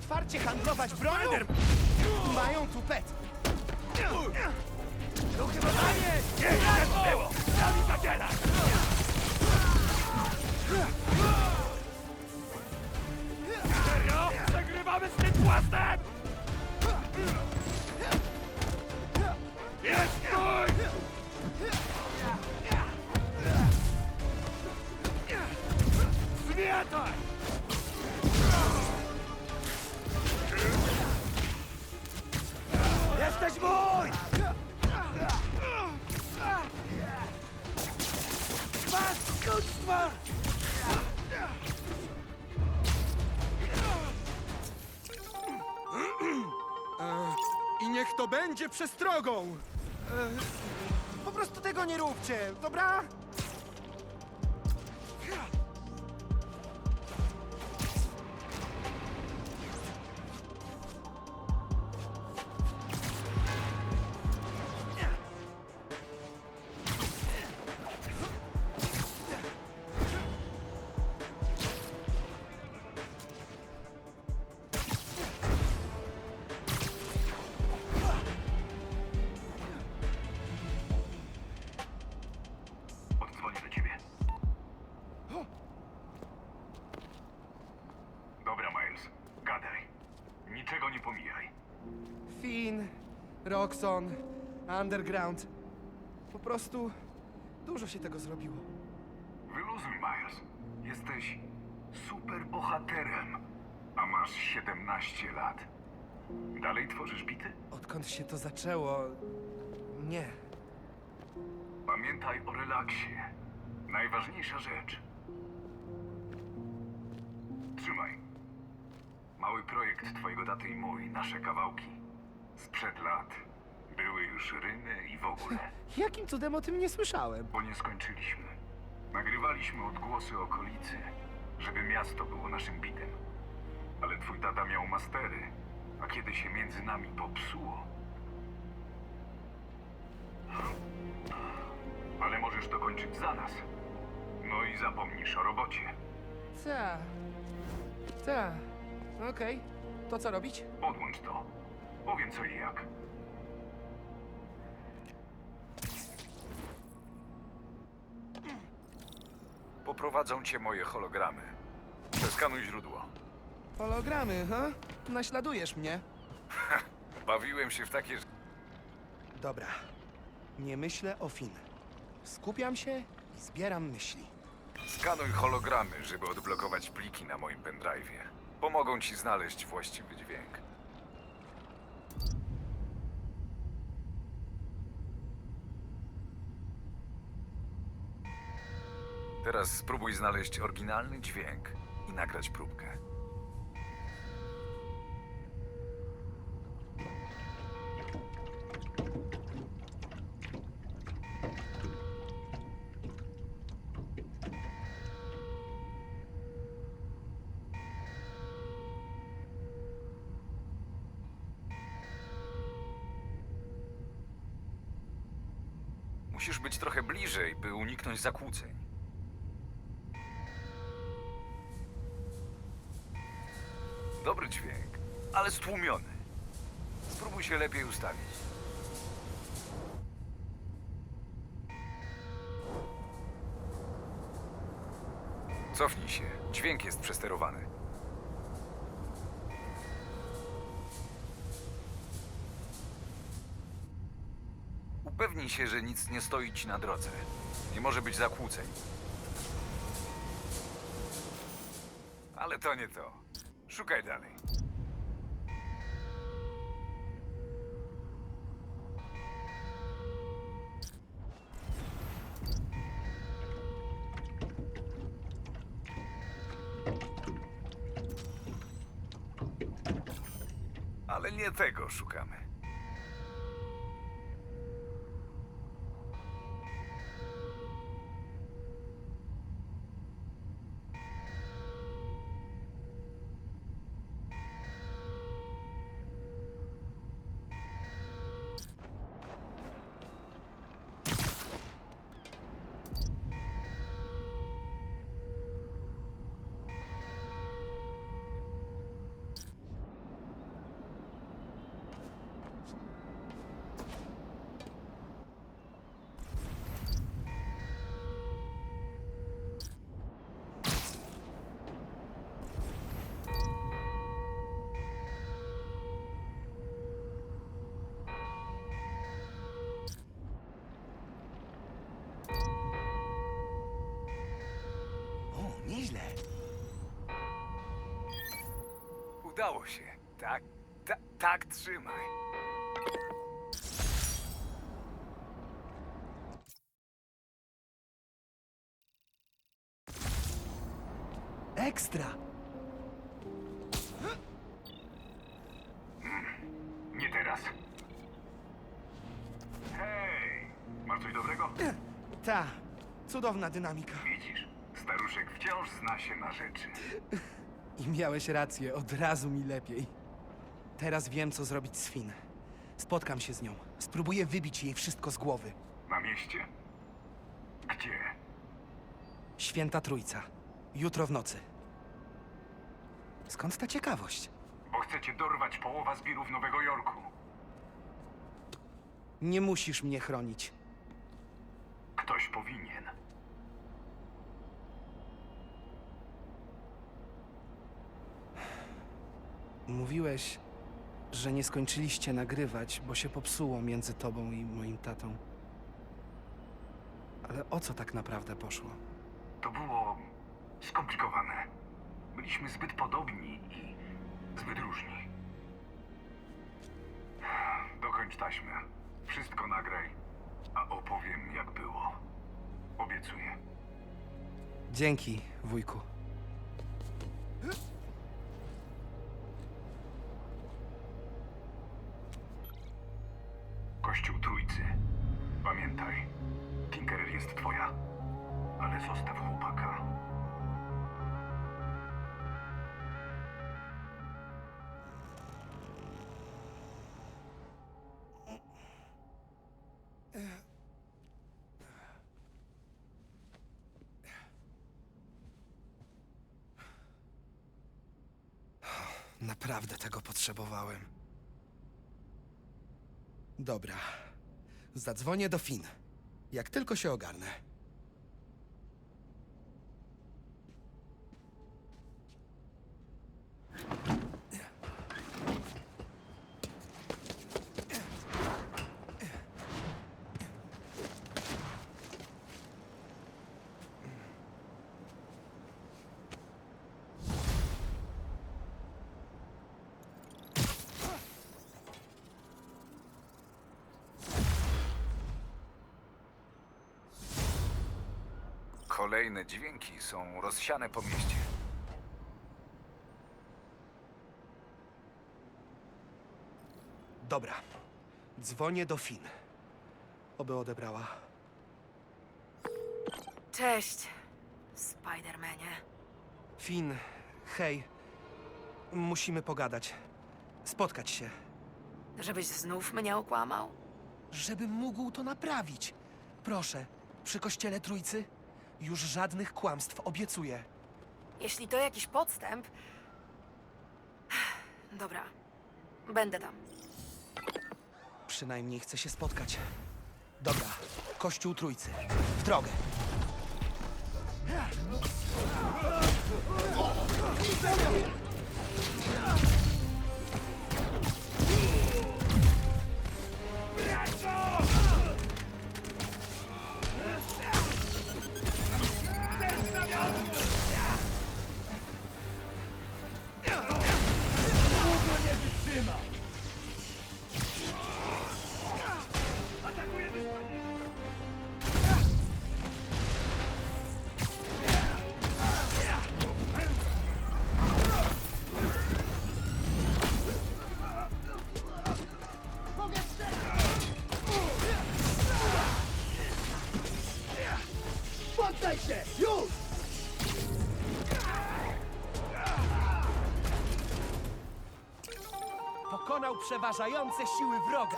otwarcie handlować bronią? Mają tu pet. Ruchy badanie! Nie było! Nami zadzielać! Serio? Przegrywamy z tym płastem! Jest mój! Zmietaj! Paskudstwa! I niech to będzie przestrogą! E, po prostu tego nie róbcie, dobra? Roxon, Underground. Po prostu dużo się tego zrobiło. Wyluzuj, Miles. Jesteś super bohaterem, a masz 17 lat. Dalej tworzysz bity? Odkąd się to zaczęło... Nie. Pamiętaj o relaksie. Najważniejsza rzecz. Trzymaj. Mały projekt twojego taty i mój, nasze kawałki. Sprzed lat. Były już rymy i w ogóle. Jakim cudem o tym nie słyszałem? Bo nie skończyliśmy. Nagrywaliśmy odgłosy okolicy, żeby miasto było naszym bitem. Ale twój tata miał mastery, a kiedy się między nami popsuło... Ale możesz dokończyć za nas. No i zapomnisz o robocie. Ta. Ta. Okej. To co robić? Podłącz to. Powiem co i jak. Poprowadzą cię moje hologramy. Przeskanuj źródło. Hologramy, ha? Naśladujesz mnie? Bawiłem się w takie... Dobra. Nie myślę o Finn. Skupiam się i zbieram myśli. Skanuj hologramy, żeby odblokować pliki na moim pendrive'ie. Pomogą ci znaleźć właściwy dźwięk. Teraz spróbuj znaleźć oryginalny dźwięk i nagrać próbkę. Musisz być trochę bliżej, by uniknąć zakłóceń. Dobry dźwięk, ale stłumiony. Spróbuj się lepiej ustawić. Cofnij się. Dźwięk jest przesterowany. Upewnij się, że nic nie stoi ci na drodze. Nie może być zakłóceń. Ale to nie to. Szukaj dalej. Ale nie tego szukamy. Udało się. Tak, ta, tak trzymaj. Ekstra! Nie teraz. Hej! Masz coś dobrego? Ta, cudowna dynamika. Widzisz, staruszek wciąż zna się na rzeczy. I miałeś rację, od razu mi lepiej. Teraz wiem, co zrobić z Finn. Spotkam się z nią. Spróbuję wybić jej wszystko z głowy. Na mieście? Gdzie? Święta Trójca. Jutro w nocy. Skąd ta ciekawość? Bo chcecie dorwać połowa zbirów Nowego Jorku. Nie musisz mnie chronić. Ktoś powinien. Mówiłeś, że nie skończyliście nagrywać, bo się popsuło między tobą i moim tatą. Ale o co tak naprawdę poszło? To było skomplikowane. Byliśmy zbyt podobni i zbyt różni. Dokończ taśmę. Wszystko nagraj, a opowiem jak było. Obiecuję. Dzięki, wujku. Pamiętaj, Tinkerer jest twoja, ale zostaw chłopaka. Naprawdę tego potrzebowałem. Dobra. Zadzwonię do Fin. Jak tylko się ogarnę. Kolejne dźwięki są rozsiane po mieście. Dobra. Dzwonię do Fin. Oby odebrała. Cześć, Spidermanie. Fin, hej. Musimy pogadać. Spotkać się. Żebyś znów mnie okłamał? Żebym mógł to naprawić. Proszę, przy kościele Trójcy już żadnych kłamstw obiecuję. Jeśli to jakiś podstęp... Dobra, będę tam. Przynajmniej chcę się spotkać. Dobra, kościół Trójcy. W drogę. Poddaj się! Już! Pokonał przeważające siły wroga.